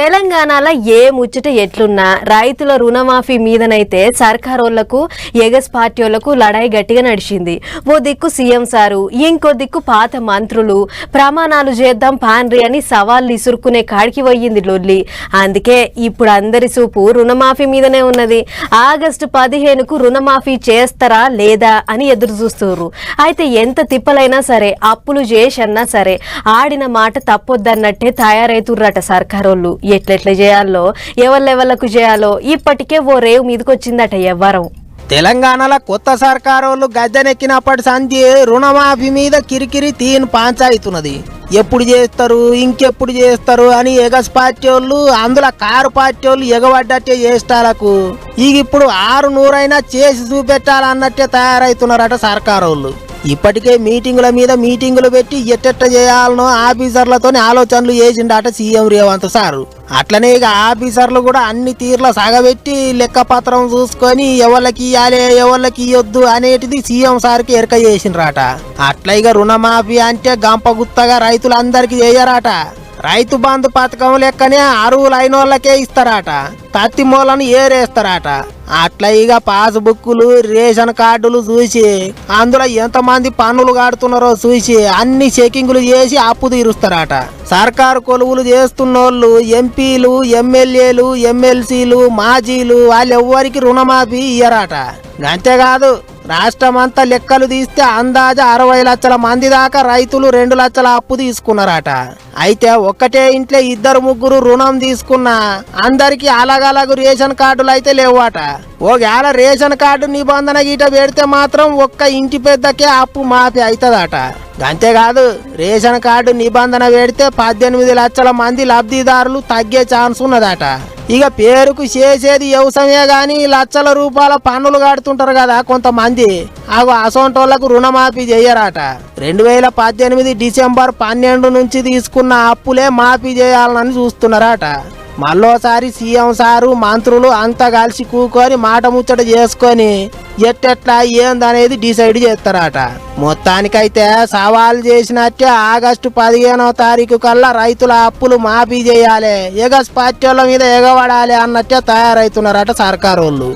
తెలంగాణలో ఏ ముచ్చట ఎట్లున్నా రైతుల రుణమాఫీ మీదనైతే సర్కారోళ్ళకు ఎగస్ పార్టీలకు లడాయి గట్టిగా నడిచింది. ఓ దిక్కు సీఎం సారు ఇంకో దిక్కు పాత మంత్రులు. ప్రమాణాలు చేద్దాం పాన్రి అని సవాళ్ళు ఇసురుకునే కాడికి పోయింది లొల్లి. అందుకే ఇప్పుడు అందరి చూపు రుణమాఫీ మీదనే ఉన్నది. ఆగస్టు పదిహేనుకు రుణమాఫీ చేస్తారా లేదా అని ఎదురు చూస్తున్నారు అయితే ఎంత తిప్పలైనా సరే అప్పులు చేసన్నా సరే ఆడిన మాట తప్పొద్దన్నట్టే తయారవుతుర్రట సర్కారోళ్ళు. ఎట్లెట్ల చేయాలో ఎవళ్ళెవళ్ళకు చేయాలో ఇప్పటికే ఓ రేవు మీదకొచ్చిందట ఎవ్వరం. తెలంగాణలో కొత్త సర్కారోళ్ళు గద్దెనెక్కినప్పటి సంధి రుణమాఫీ మీద కిరికిరి తీన్ పాంచాయితున్నది. ఎప్పుడు చేస్తారు ఇంకెప్పుడు చేస్తారు అని ఎగస్ పార్టీ వాళ్ళు అందులో కారు పార్టీ వాళ్ళు ఎగబడ్డట్టే చేస్తాలకు. ఇక ఇప్పుడు ఆరు నూరైనా చేసి చూపెట్టాలన్నట్టే తయారైతున్నారట సర్కారోళ్ళు. ఇప్పటికే మీటింగుల మీద మీటింగులు పెట్టి ఎట్టెట్ట చేయాలనో ఆఫీసర్లతో ఆలోచనలు చేసిండట సీఎం రేవంత్ సారు. అట్లనే ఇక ఆఫీసర్లు కూడా అన్ని తీర్ల సాగబెట్టి లెక్కపత్రం చూసుకొని ఎవరికి ఇవ్వాలి ఎవరికి ఇవ్వద్దు అనేటిది సీఎం సార్కి ఎరక చేసిండ్రట. అట్లా ఇక రుణమాఫీ అంటే గంపగుత్తగా రైతులందరికీ చేయరాట. రైతు బంధు పథకం లెక్కనే అరువులైన వాళ్ళకే ఇస్తారట. తత్తి మూలను ఏరేస్తారట. అట్లా ఇక పాస్బుక్లు రేషన్ కార్డులు చూసి అందులో ఎంతమంది పన్నులు కడుతున్నారో చూసి అన్ని చెకింగ్లు చేసి అప్పు తీరుస్తారట. సర్కారు కొలువులు చేస్తున్న వాళ్ళు ఎంపీలు ఎమ్మెల్యేలు ఎమ్మెల్సీలు మాజీలు వాళ్ళెవ్వరికి రుణమాఫీ ఇయ్యరాట. అంతేకాదు రాష్ట్రమంతా లెక్కలు తీస్తే అందాజ అరవై లక్షల మంది దాకా రైతులు రెండు లక్షల అప్పు తీసుకున్నారట. అయితే ఒక్కటే ఇంట్లో ఇద్దరు ముగ్గురు రుణం తీసుకున్నా అందరికి అలగలగు రేషన్ కార్డులు అయితే లేవట. ఒకవేళ రేషన్ కార్డు నిబంధన గీట పెడితే మాత్రం ఒక్క ఇంటి పెద్దకే అప్పు మాఫీ అవుతుందట అంతేకాదు రేషన్ కార్డు నిబంధన పెడితే పద్దెనిమిది లక్షల మంది లబ్ధిదారులు తగ్గే ఛాన్స్ ఉన్నదట. ఇక పేరుకు చేసేది వ్యవసాయమే కానీ లక్షల రూపాయల పన్నులు కడుతుంటారు కదా కొంతమంది. అగో అసోంటోళ్ళకు రుణమాఫీ చేయరాట. రెండు వేల పద్దెనిమిది డిసెంబర్ పన్నెండు నుంచి తీసుకున్న అప్పులే మాఫీ చేయాలని చూస్తున్నారట. మళ్ళోసారి సీఎం సారు మంత్రులు అంతా కలిసి కూకొని మాట ముచ్చట చేసుకొని ఎట్టెట్లా ఏందనేది డిసైడ్ చేస్తారట. మొత్తానికైతే సవాల్ చేసినట్టే ఆగస్టు పదిహేనవ తారీఖు కల్లా రైతుల అప్పులు మాఫీ చేయాలి. ఎగస్ పార్టీల మీద ఎగబడాలి అన్నట్టే తయారైతున్నారట సర్కారోళ్ళు.